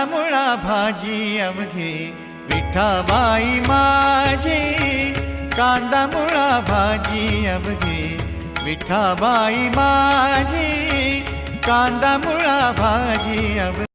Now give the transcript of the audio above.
मुड़ा मुळा भाजी अवघे विठाबाई माझी. कांदा मुळा भाजी अवघे विठाबाई माझी. कांदा मुळा भाजी अवघे.